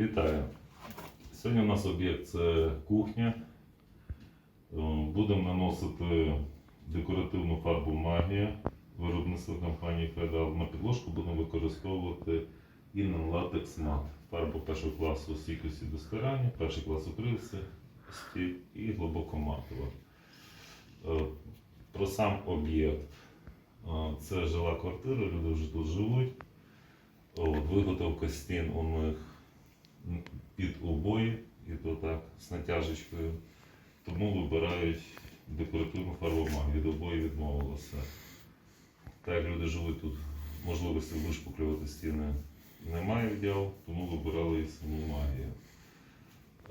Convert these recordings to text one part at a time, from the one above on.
Вітаю. Сьогодні у нас об'єкт це кухня. Е, Будемо наносити декоративну фарбу магія виробництва компанії Федал. На підложку будемо використовувати Innan Latex Matte. Фарбу першого класу стійкості до стирання, перший клас укривості і глибокоматова. Е, Про сам об'єкт. Е, Це жила квартира, люди вже тут живуть. От, виготовка стін у них під обої, і то так, з натяжечкою. Тому вибирають декоративну фарбу магію. Від обої відмовилися. Так як люди живуть тут, можливості вишпуклювати стіни немає вдяв, тому вибирали і саму магію.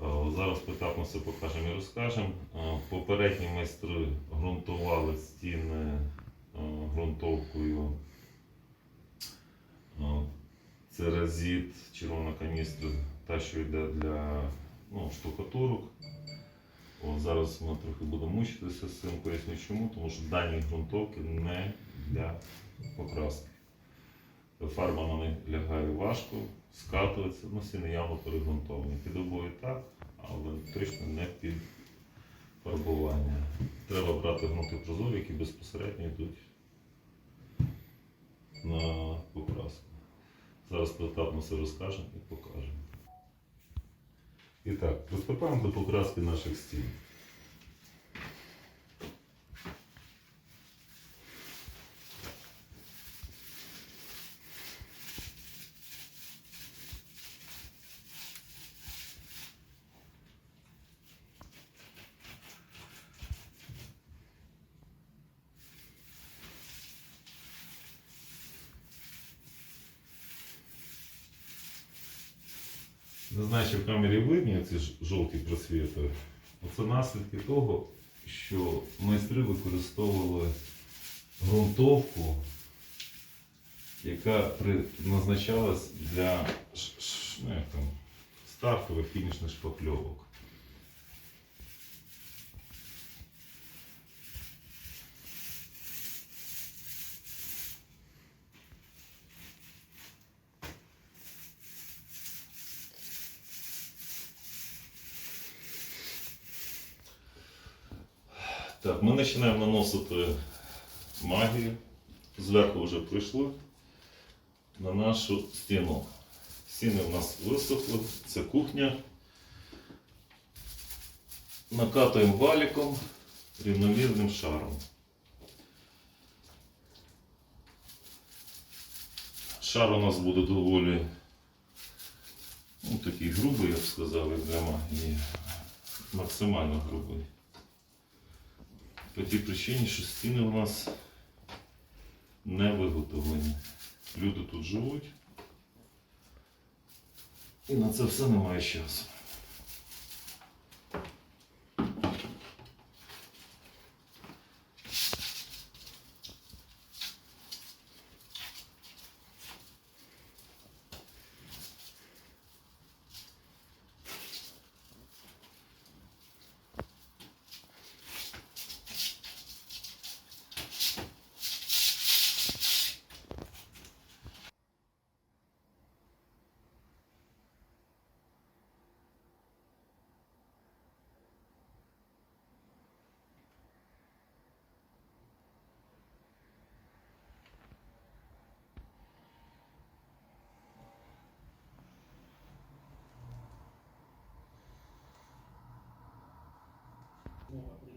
Е, Зараз поетапно все покажемо і розкажемо. Е, Попередні майстри ґрунтували стіни е, ґрунтовкою. Це резит, червона каністра, та, що йде для ну, штукатурок. От зараз ми трохи будемо мучитися з цим, поясню чому, тому що дані ґрунтовки не для покраски. Фарба на них лягає важко, скатується, ну стіни явно перегрунтовані. Під обоє так, але точно не під фарбування. Треба брати грунти прозорі, які безпосередньо йдуть на покраску. Зараз поетапно все розкажемо і покажемо. І так, приступаємо до покраски наших стін. Чи в камері видні ці жовті просвіти. це наслідки того, що майстри використовували ґрунтовку, яка призначалась для ну, як там, стартових фінішних шпакльовок. Так, ми починаємо наносити магію. Зверху вже прийшли на нашу стіну. Стіни у нас висохли, це кухня. Накатуємо валіком рівномірним шаром. Шар у нас буде доволі ну, такий грубий, я б сказав, для магії. Максимально грубий. По тій причині, що стіни у нас не виготовлені. Люди тут живуть. І на це все немає часу. Boa.